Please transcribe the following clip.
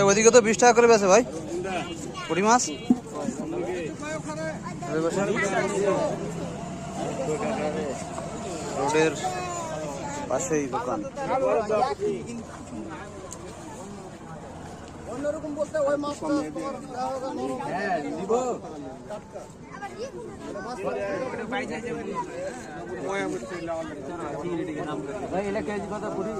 ওইদিকে তো বিশ টাকা করে বেছে ভাই। পুঁটি মাছ। রোডের পাশেই দোকান। অন্যরকম বলতে ওই মাছটা ভাই এটা কেজি কত? পুরি